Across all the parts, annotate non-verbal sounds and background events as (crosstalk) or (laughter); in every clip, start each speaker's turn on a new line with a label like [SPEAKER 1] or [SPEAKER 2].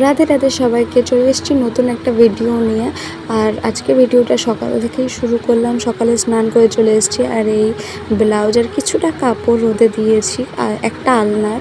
[SPEAKER 1] রাধে রাধে সবাইকে চলে এসেছি নতুন একটা ভিডিও নিয়ে। আর আজকে ভিডিওটা সকাল থেকেই শুরু করলাম। সকালে স্নান করে চলে এসেছি আর এই ব্লাউজের কিছুটা কাপড় রোদে দিয়েছি আর একটা আলনার।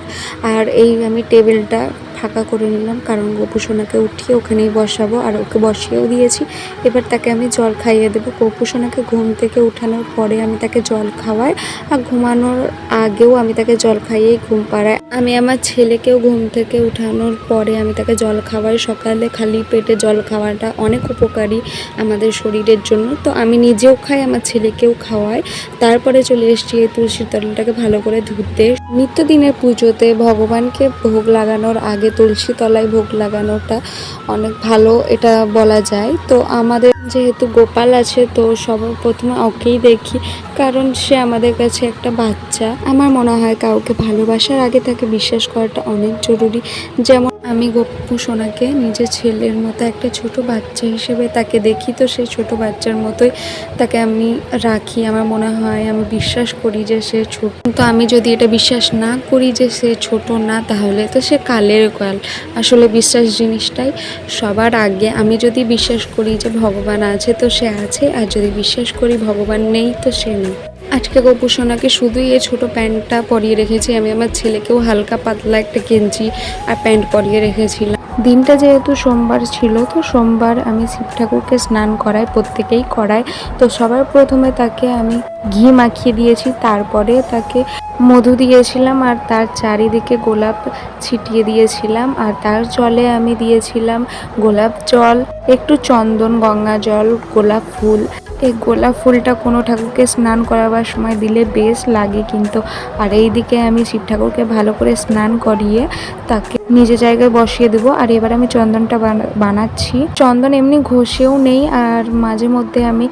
[SPEAKER 1] আর এই আমি টেবিলটা ফাঁকা করে নিলাম, কারণ গোপুসোনাকে উঠিয়ে ওখানেই বসাবো আর ওকে বসিয়েও দিয়েছি। এবার তাকে আমি জল খাইয়ে দেবো। গোপুসোনাকে ঘুম থেকে উঠানোর পরে আমি তাকে জল খাওয়াই আর ঘুমানোর আগেও আমি তাকে জল খাইয়েই ঘুম পাড়াই। আমি আমার ছেলেকেও ঘুম থেকে উঠানোর পরে আমি তাকে জল খাওয়াই। সকালে খালি পেটে জল খাওয়াটা অনেক উপকারী আমাদের শরীরের জন্য। তো আমি নিজেও খাই, আমার ছেলেকেও খাওয়াই। তারপরে চলে এসেছি এই তুলসীর তলাটাকে ভালো করে ধুতে। নিত্যদিনের পুজোতে ভগবানকে ভোগ লাগানোর আগে তুলসী তলায় ভোগ লাগানোটা অনেক ভালো, এটা বলা যায়। তো আমাদের যেহেতু গোপাল আছে, তো সবার প্রথমে ওকেই দেখি, কারণ সে আমাদের কাছে একটা বাচ্চা। আমার মনে হয় কাউকে ভালোবাসার আগে তাকে বিশ্বাস করাটা অনেক জরুরি। যেমন আমি গপ্পু সোনাকে নিজের ছেলের মতো একটা ছোট বাচ্চা হিসেবে তাকে দেখি, তো সেই ছোট বাচ্চার মতোই তাকে আমি রাখি। আমার মনে হয়, আমি বিশ্বাস করি যে সে ছোট। তো আমি যদি এটা বিশ্বাস না করি যে সে ছোট না, তাহলে তো সে কালের কাল আসলে বিশ্বাস জিনিসটাই সবার আগে। আমি যদি বিশ্বাস করি যে ভগবান আছে, তো সে আছে। আর যদি বিশ্বাস করি ভগবান নেই, তো সে নেই। আজকে গপু সোনাকে শুধুই এই ছোটো প্যান্টটা পরিয়ে রেখেছি। আমি আমার ছেলেকেও হালকা পাতলা একটা গেঞ্জি আর প্যান্ট পরিয়ে রেখেছিলাম। দিনটা যেহেতু সোমবার ছিল, তো সোমবার আমি শিব ঠাকুরকে স্নান করাই, প্রত্যেকেই করাই। তো সবার প্রথমে তাকে আমি ঘি মাখিয়ে দিয়েছি, তারপরে তাকে মধু দিয়েছিলাম আর তার চারিদিকে গোলাপ ছিটিয়ে দিয়েছিলাম আর তার জলে আমি দিয়েছিলাম গোলাপ জল, একটু চন্দন, গঙ্গা জল, গোলাপ ফুল। এই গোলাপ ফুলটা কোনো ঠাকুরকে স্নান করাবার সময় দিলে বেশ লাগে কিন্তু। আর এই দিকে আমি শিব ঠাকুরকে ভালো করে স্নান করিয়ে তাকে নিজের জায়গায় বসিয়ে দেবো। আর এবার আমি চন্দনটা বানা- বানাচ্ছি। চন্দন এমনি ঘষেও নেই, আর মাঝে মধ্যে আমি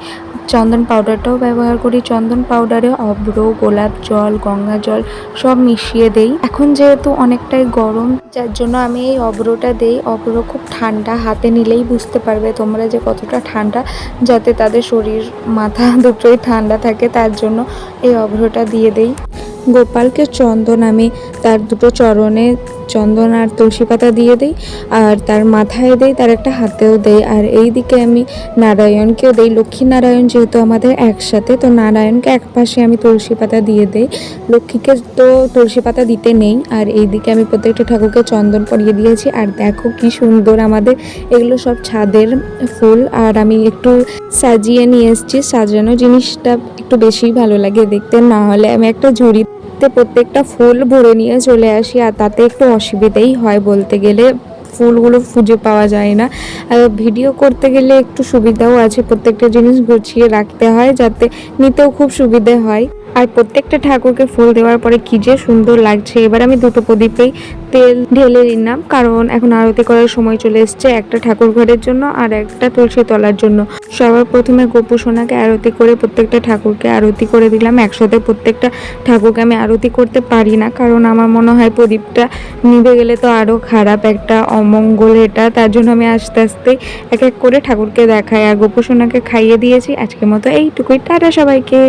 [SPEAKER 1] চন্দন পাউডারটাও ব্যবহার করি। চন্দন পাউডারে অব্র গোলাপ জল, গঙ্গা জল সব মিশিয়ে দেই। এখন যেহেতু অনেকটাই গরম, যার জন্য আমি এই অব্রটা দেই। অব্র খুব ঠান্ডা, হাতে নিলেই বুঝতে পারবে তোমরা যে কতটা ঠান্ডা, যাতে তাদের শরীর, মাথা (laughs) দুটোই ঠান্ডা থাকে। তার জন্য এই অভ্রটা দিয়ে দেই। গোপালকে চন্দন আমি তার দুটো চরণে চন্দন আর তুলসী পাতা দিয়ে দিই, আর তার মাথায় দেই, তার একটা হাতেও দেই, আর এই দিকে আমি নারায়ণকেও দেই। লক্ষ্মী নারায়ণ যেহেতু আমাদের একসাথে, তো নারায়ণকে এক পাশে আমি তুলসী পাতা দিয়ে দেই। লক্ষ্মীকে তো তুলসী পাতা দিতে নেই, আর এই দিকে আমি প্রত্যেকটা ঠাকুরকে চন্দন পরিয়ে দিয়েছি। আর দেখো কি সুন্দর আমাদের এগুলো সব ছাদের ফুল, আর আমি একটু সাজিয়ে নিয়ে এসেছি, সাজানো জিনিসটা একটু বেশিই ভালো লাগে দেখতে, না হলে আমি একটা ঝুড়িতে প্রত্যেকটা ফুল ভরে নিয়ে চলে আসি, আর তাতে একটু অসুবিধেই হয় বলতে গেলে। ফুলগুলো খুঁজে পাওয়া যায় না। আর ভিডিও করতে গেলে একটু সুবিধাও আছে, প্রত্যেকটা জিনিস গুছিয়ে রাখতে হয় যাতে নিতেও খুব সুবিধে হয়। আর প্রত্যেকটা ঠাকুরকে ফুল দেওয়ার পরে কি যে সুন্দর লাগছে। এবার আমি দুটো প্রদীপেই তেল ঢেলে নিলাম, কারণ এখন আরতি করার সময় চলে এসছে একটা ঠাকুর ঘরের জন্য আর একটা তুলসী তলার জন্য। সবার প্রথমে গোপু সোনাকে আরতি করে প্রত্যেকটা ঠাকুরকে আরতি করে দিলাম। একসাথে প্রত্যেকটা ঠাকুরকে আমি আরতি করতে পারি না, কারণ আমার মনে হয় প্রদীপটা নিভে গেলে তো আরও খারাপ একটা অমঙ্গল এটা। তার জন্য আমি আস্তে আস্তে এক এক করে ঠাকুরকে দেখাই। আর গোপু সোনাকে খাইয়ে দিয়েছি। আজকের মতো এইটুকুই। টাটা সবাইকে।